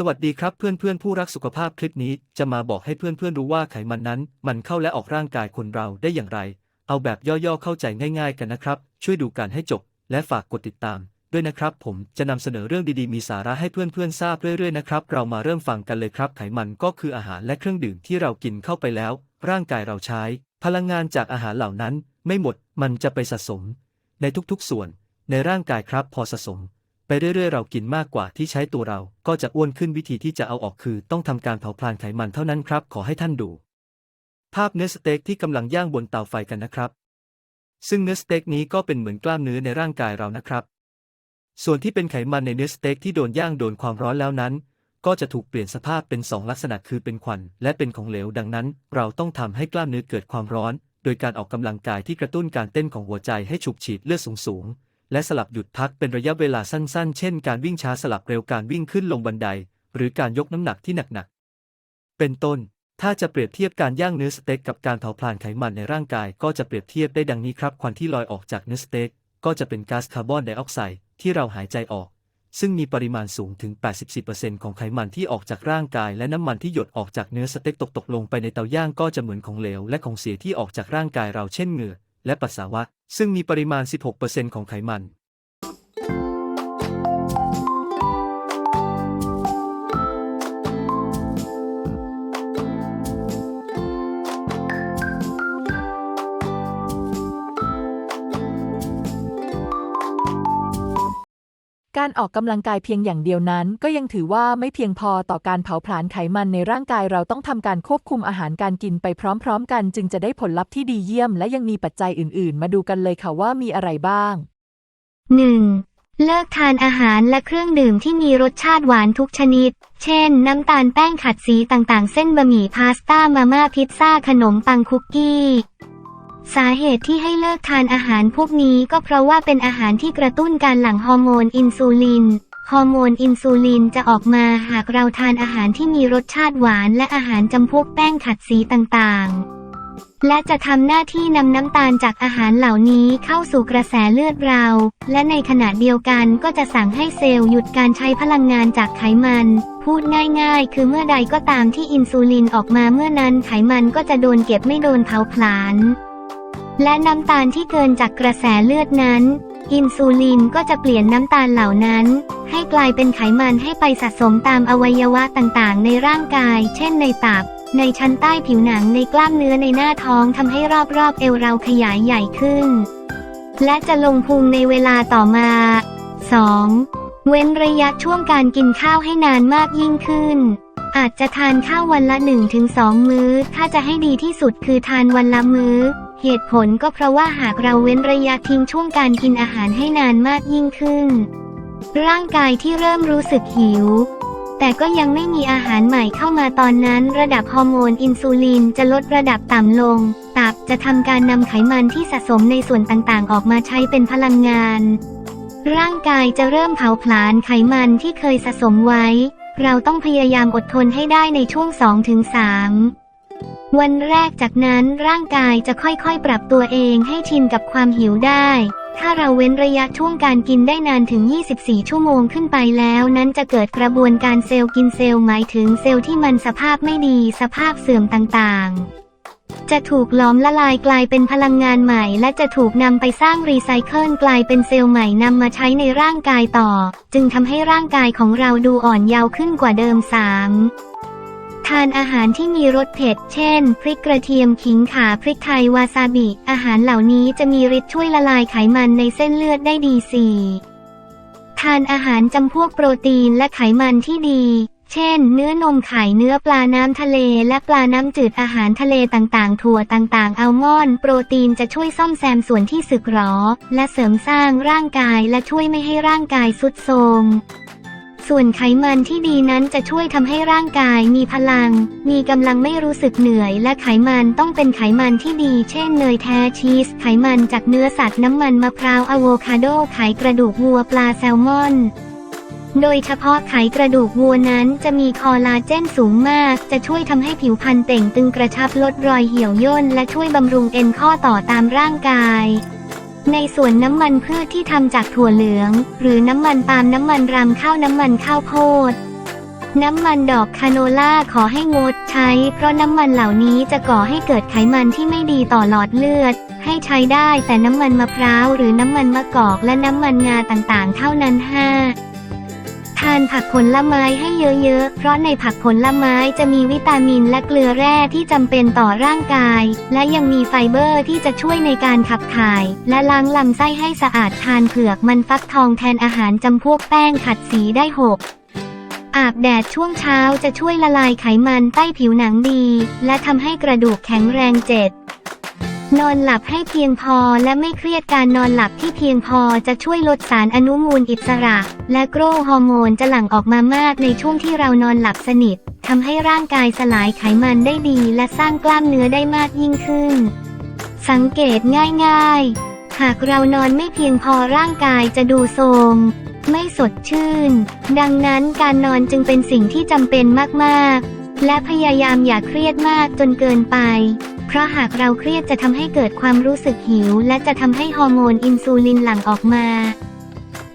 สวัสดีครับเพื่อนเพื่อนผู้รักสุขภาพคลิปนี้จะมาบอกให้เพื่อนเพื่อนรู้ว่าไขมันนั้น มันเข้าและออกร่างกายคนเราได้อย่างไร เอาแบบย่อๆเข้าใจง่าย ๆ กันนะครับ ช่วยดูกันให้จบ และฝากกดติดตาม ด้วยนะครับ ผมจะนำเสนอเรื่องดีๆมีสาระให้เพื่อนๆทราบเรื่อยๆนะครับเรามาเริ่มฟังกันเลยครับ ไขมันก็คืออาหารและเครื่องดื่มที่เรากินเข้าไปแล้ว ร่างกายเราใช้ พลังงานจากอาหารเหล่านั้น ไม่หมดมันจะไปสะสม ในทุกๆส่วน ในร่างกายครับพอสะสม ไปเรื่อยๆ เรากินมากกว่าที่ใช้ตัวเราก็จะอ้วนขึ้นวิธีที่จะเอาออกคือ ต้องทำการเผาผลาญไขมันเท่านั้นครับ ขอให้ท่านดู ภาพเนื้อสเต็กที่กำลังย่างบนเตาไฟกันนะครับ ซึ่งเนื้อสเต็กนี้ก็เป็นเหมือนกล้ามเนื้อในร่างกายเรานะครับ ส่วนที่เป็นไขมันในเนื้อสเต็กที่โดนย่างโดนความร้อนแล้วนั้น ก็จะถูกเปลี่ยนสภาพเป็นสองลักษณะคือเป็นควัน และเป็นของเหลวดังนั้น เราต้องทำให้กล้ามเนื้อเกิดความร้อน โดยการออกกำลังกายที่กระตุ้นการเต้นของหัวใจให้ฉุบฉีดเลือดสูงๆ และสลับหยุดพักเป็นระยะเวลาสั้นๆ เช่น การวิ่งช้าสลับเร็วการวิ่งขึ้นลงบันได หรือการยกน้ำหนักที่หนักๆ เป็นต้น ถ้าจะเปรียบเทียบการย่างเนื้อสเต็กกับการเผาผลาญไขมันในร่างกาย ก็จะเปรียบเทียบได้ดังนี้ครับ ควันที่ลอยออกจากเนื้อสเต็กก็จะเป็นก๊าซคาร์บอนไดออกไซด์ที่เราหายใจออก ซึ่งมีปริมาณสูงถึง 84%ของไขมันที่ออกจากร่างกาย และน้ำมันที่หยดออกจากเนื้อสเต็กตกตกลงไปในเตาย่างก็จะเหมือนของเหลวและของเสียที่ออกจากร่างกายเราเช่นเหงื่อ และปัสสาวะ ซึ่งมีปริมาณ 16%ของไขมัน การออกกำลังกายเพียงอย่างเดียวนั้น ก็ยังถือว่าไม่เพียงพอต่อการเผาผลาญไขมันในร่างกายเราต้องทำการควบคุมอาหารการกินไปพร้อม ๆ กัน จึงจะได้ผลลัพธ์ที่ดีเยี่ยม และยังมีปัจจัยอื่น ๆ มาดูกันเลยค่ะว่ามีอะไรบ้าง 1. เลิกทานอาหารและเครื่องดื่มที่มีรสชาติหวานทุกชนิด เช่น น้ำตาลแป้งขัดสีต่างๆ เส้นบะหมี่พาสต้ามาม่าพิซซ่าขนมปังคุกกี้ สาเหตุที่ให้เลิกทานอาหารพวกนี้ก็เพราะว่าเป็นอาหารที่กระตุ้นการหลั่งฮอร์โมนอินซูลิน ฮอร์โมนอินซูลินจะออกมาหากเราทานอาหารที่มีรสชาติหวาน และอาหารจำพวกแป้งขัดสีต่างๆ และจะทำหน้าที่นำน้ำตาลจากอาหารเหล่านี้เข้าสู่กระแสเลือดเรา และในขณะเดียวกันก็จะสั่งให้เซลล์หยุดการใช้พลังงานจากไขมัน พูดง่ายๆ คือเมื่อใดก็ตามที่อินซูลินออกมาเมื่อนั้นไขมันก็จะโดนเก็บไม่โดนเผาผลาญ และน้ำตาลที่เกินจากกระแสเลือดนั้น อินซูลินก็จะเปลี่ยนน้ำตาลเหล่านั้น ให้กลายเป็นไขมันให้ไปสะสมตามอวัยวะต่างๆ ในร่างกาย เช่นในตับ ในชั้นใต้ผิวหนังในกล้ามเนื้อในหน้าท้องทำให้รอบๆ เอวเราขยายใหญ่ขึ้น และจะลงพุงในเวลาต่อมา 2. เว้นระยะช่วงการกินข้าวให้นานมากยิ่งขึ้นอาจจะทานข้าววันละ 1-2 มื้อ ถ้าจะให้ดีที่สุดคือทานวันละมื้อ เหตุผลก็เพราะว่าหากเราเว้นระยะทิ้งช่วงการกินอาหารให้นานมากยิ่งขึ้น ร่างกายที่เริ่มรู้สึกหิว แต่ก็ยังไม่มีอาหารใหม่เข้ามาตอนนั้น ระดับฮอร์โมนอินซูลินจะลดระดับต่ำลง ตับจะทำการนำไขมันที่สะสมในส่วนต่างๆ ออกมาใช้เป็นพลังงาน ร่างกายจะเริ่มเผาผลาญไขมันที่เคยสะสมไว้ เราต้องพยายามอดทนให้ได้ในช่วง 2-3 วันแรกจากนั้นร่างกายจะค่อยๆ ปรับตัวเองให้ชินกับความหิวได้ ถ้าเราเว้นระยะช่วงการกินได้นานถึง 24 ชั่วโมงขึ้นไปแล้วนั้นจะเกิดกระบวนการเซลล์กินเซลล์หมายถึงเซลล์ที่มันสภาพไม่ดีสภาพเสื่อมต่างๆ จะถูกหลอมละลายกลายเป็นพลังงานใหม่ และจะถูกนำไปสร้างรีไซเคิลกลายเป็นเซลล์ใหม่นำมาใช้ในร่างกายต่อ จึงทำให้ร่างกายของเราดูอ่อนเยาว์ขึ้นกว่าเดิม 3. ทานอาหารที่มีรสเผ็ด เช่น พริกกระเทียมขิงขาพริกไทยวาซาบิ อาหารเหล่านี้จะมีฤทธิ์ช่วยละลายไขมันในเส้นเลือดได้ดี 4. ทานอาหารจำพวกโปรตีนและไขมันที่ดี เช่น เนื้อนมไข่เนื้อปลาน้ำทะเล และปลาน้ำจืดอาหารทะเลต่างๆ ถั่วต่างๆ อัลมอนด์โปรตีนจะช่วยซ่อมแซมส่วนที่สึกหรอ และเสริมสร้างร่างกายและช่วยไม่ให้ร่างกายสุดโทรม ส่วนไขมันที่ดีนั้นจะช่วยทำให้ร่างกายมีพลัง มีกำลังไม่รู้สึกเหนื่อย และไขมันต้องเป็นไขมันที่ดี เช่นเนยแท้ชีส ไขมันจากเนื้อสัตว์น้ำมันมะพร้าวอะโวคาโด ไขกระดูกวัวปลาแซลมอนโดยเฉพาะไขกระดูกวัวนั้นจะมีคอลลาเจนสูงมาก จะช่วยทำให้ผิวพรรณเต่งตึงกระชับลดรอยเหี่ยวย่น และช่วยบำรุงเอ็นข้อต่อตามร่างกาย ในส่วนน้ำมันพืชที่ทำจากถั่วเหลือง หรือน้ำมันปาล์มน้ำมันรำข้าวน้ำมันข้าวโพด น้ำมันดอกคาโนล่าขอให้งดใช้ เพราะน้ำมันเหล่านี้จะก่อให้เกิดไขมันที่ไม่ดีต่อหลอดเลือด ให้ใช้ได้แต่น้ำมันมะพร้าวหรือน้ำมันมะกอกและน้ำมันงาต่างๆ เท่านั้น 5. ทานผักผลไม้ให้เยอะๆ เพราะในผักผลไม้จะมีวิตามินและเกลือแร่ที่จำเป็นต่อร่างกาย และยังมีไฟเบอร์ที่จะช่วยในการขับถ่าย และล้างลำไส้ให้สะอาดทานเผือกมันฟักทองแทนอาหารจำพวกแป้งขัดสีได้ 6. อาบแดดช่วงเช้าจะช่วยละลายไขมันใต้ผิวหนังดี และทำให้กระดูกแข็งแรงเจ็ด นอนหลับให้เพียงพอและไม่เครียดการนอนหลับที่เพียงพอจะช่วยลดสารอนุมูลอิสระ และโกรฮอร์โมนจะหลั่งออกมามากในช่วงที่เรานอนหลับสนิททำให้ร่างกายสลายไขมันได้ดี และสร้างกล้ามเนื้อได้มากยิ่งขึ้น สังเกตง่ายๆ หากเรานอนไม่เพียงพอร่างกายจะดูโทรมไม่สดชื่น ดังนั้นการนอนจึงเป็นสิ่งที่จำเป็นมากๆ และพยายามอย่าเครียดมากจนเกินไป เพราะหากเราเครียดจะทำให้เกิดความรู้สึกหิว และจะทำให้ฮอร์โมนอินซูลินหลั่งออกมา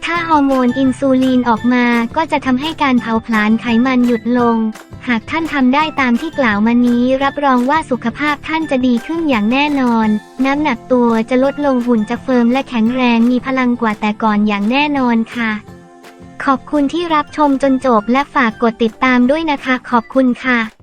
ถ้าฮอร์โมนอินซูลินออกมาก็จะทำให้การเผาผลาญไขมันหยุดลง หากท่านทำได้ตามที่กล่าวมานี้ รับรองว่าสุขภาพท่านจะดีขึ้นอย่างแน่นอน น้ำหนักตัวจะลดลงหุ่นจะเฟิร์มและแข็งแรงมีพลังกว่าแต่ก่อนอย่างแน่นอนค่ะ ขอบคุณที่รับชมจนจบและฝากกดติดตามด้วยนะคะ ขอบคุณค่ะ